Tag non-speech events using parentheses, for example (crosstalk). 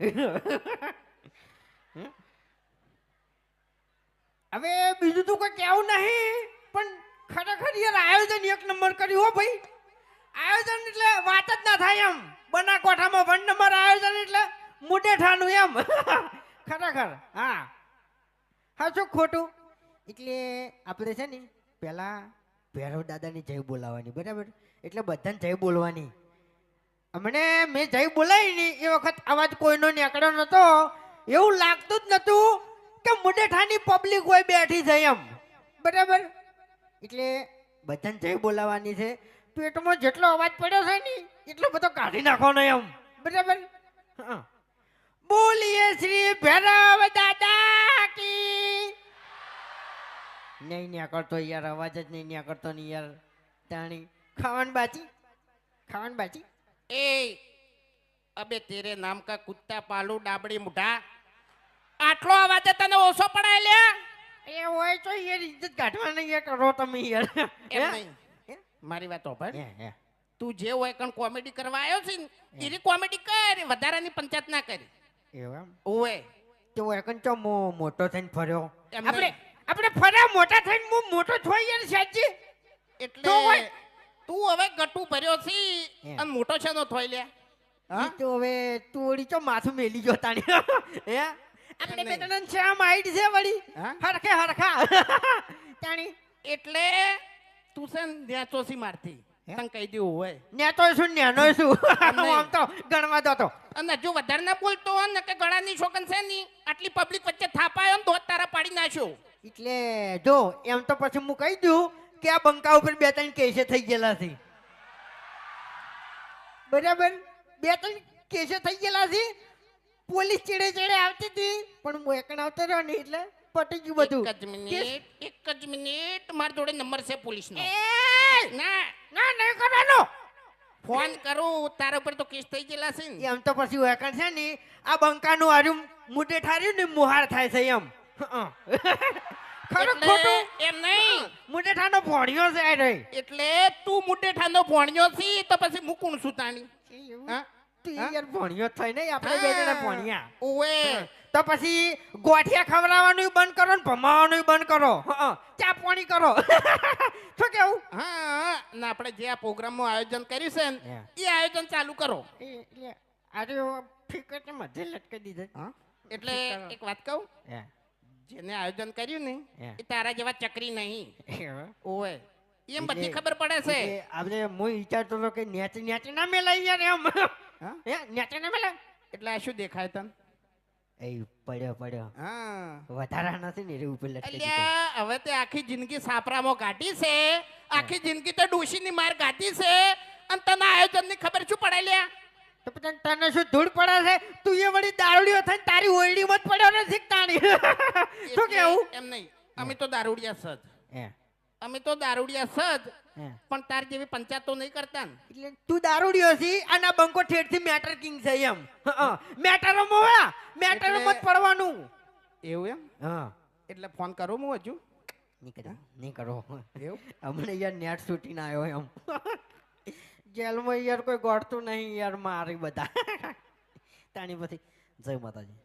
(laughs) હવે બીજું તો કોઈ કહેવું નહીં, પણ ખરેખર યાર આયોજન એક નંબર કર્યું હો ભાઈ. આયોજન એટલે વાત જ ના થાય એમ. બના કોઠામાં વન નંબર આયોજન એટલે મુટેઠાનું એમ. (laughs) ખરેખર, હા. હા, શું ખોટું? એટલે આપણે છે ને પહેલાં ભૈરવ દાદાની જય બોલાવવાની, બરાબર? એટલે બધાને જય બોલવાની. અમને મેં જય બોલાવી ને એ વખત અવાજ કોઈનો નીકળ્યો નતો, એવું લાગતું જ નતું કે મુડેઠાની પબ્લિક હોય બેઠી છે એમ. બરાબર? એટલે બધાને જય બોલાવાની છે. પેટમાં જેટલો અવાજ પડ્યો છે ને, એટલો બધો કાઢી નાખવાનો એમ. બરાબર? બોલીએ શ્રી ભૈરવ દાદા કી. નહીં ન્યા કરતો યાર, અવાજ જ નહીં ન્યા કરતો ને યાર. તાણી, ખાવાનું બાચી ખાવાનું બાચી ए અબે તેરે નામ કા કુત્તા પાલુ ડાબડી મુઢા. આટલો અવાજ તને ઓછો પડાય લે? એ હોય તો યાર ઇજ્જત કાઢવા નહીં કરો તમે યાર. એમ નહીં. મારી વાત ઓપર તું જે હોય કણ કોમેડી કરવા આવ્યો છે ને એની કોમેડી કર વધારાની પંચાયત ના કરી. એમ? ઓએ તો એકન તો મોટો થઈને ફર્યો? આપણે આપણે ફર્યા મોટા થઈને હું મોટો થઈ યાર સાચી એટલે તું હવે ગટુ ભર્યો છે અને મોટો છે નો થોઈ લે હા? તોડી તો હવે તું માથું મેલી ગયો તાણી. હે? આપણે બે ત્રણ શ્યામ માઈટ છે વળી? હરખે હરખા. તાણી એટલે તું છે ને ન્યાચોસી મારતી. તને કહી દેવું હોય. નેતો શું નેનો શું? આમ તો ગણવા દો તો અને જો વધારે ના બોલતો હોય ને કે ગળાની શોકન છે ની આટલી પબ્લિક વચ્ચે થાપાયો ને તો તારા પાડી નાખ્યો. એટલે જો એમ તો પછી હું કહી દઉં કે આ બંકા ઉપર બે ત્રણ કેસે થઈ ગયેલા છે. બરાબર? બે ત્રણ કેસે થઈ ગયેલા છે. પોલીસ ચેડે ચેડે આવતી હતી પણ હું એકણ આવતો રહ્યો ને એટલે પટી ગયું બધું. એક જ મિનિટ એક જ મિનિટ મારી જોડે નંબર છે પોલીસનો! ના. ના નહીં કરવાનો. ફોન કરું તારા ઉપર તો કેસ થઈ ગયેલા છે ને. એમ તો પછી એકણ છે ને આ બંકાનું આર્યું મુટે ઠાર્યું ને મુહાર થાય છે એમ. ખરું એટલે ખોટું? એમ નહીં. મુઢે ઠાનો ભોણિયો છે એટલે તું મુટેઠાનો ભોણ્યો છી તો પછી મૂકું સુતાની છું તાણી હા? તું યાર ભણ્યો જ થાય આપણે બે જણા ભણ્યા. ઓવે. તો પછી ગોઠિયા ખવડાવવાનું બંધ કરો ને ભમાવાનું બંધ કરો. ચા પાણી કરો. (laughs) શું કેવું? હા ને આપણે જે આ પ્રોગ્રામનું આયોજન કર્યું છે ને એ આયોજન ચાલુ કરો. આજે ફિકર મધ્ય લટકી દીધે? એટલે એક વાત કહું? જેને આયોજન કર્યું ને એ તારા જેવા ચકરી નહીં. એવું? એમ બધી ખબર પડે છે. આપણે હું વિચારતો હતો કે નેચ નેચે ના મેલાઈ યાર એમ. હે? નેચે ના મેલાય? એટલે શું દેખાય તને? એ પડ્યો પડ્યો. હા. વધારા નથી ને રે ઉપર લટકી હવે તે આખી જિંદગી સાપરામાં કાઢી છે. આખી જિંદગી તો ડોશીની માર કાઢી છે. અને તને આયોજનની ખબર શું પડે લ્યા? તો પછી તને શું ધૂળ પડે છે? તું એ વળી દારૂડિયો થઈને તારી ઓયડીમાં જ પડ્યો નથી તાણી શું કેવું? એમ નહીં. અમે તો દારૂડિયા સજ હે. અમે તો દારૂડિયા સજ પણ તાર જેવી પંચાયત નહીં કરતા ને. એટલે તું દારૂડિયો છી અને આ બંકો ઠેઠથી મેટર કિંગ છે એમ. મેટરો મોવા મેટરો મત પડવાનું. એવું એમ? હા. એટલે ફોન કરો હું હજુ. નહીં કરો નહીં કરો. એવું? હમણાં યાર નેટ શૂટીને આવ્યો એમ. જેલમાં યાર કોઈ ગોઠતું નહીં યાર મારી બધા. તાણી પછી. જય માતાજી.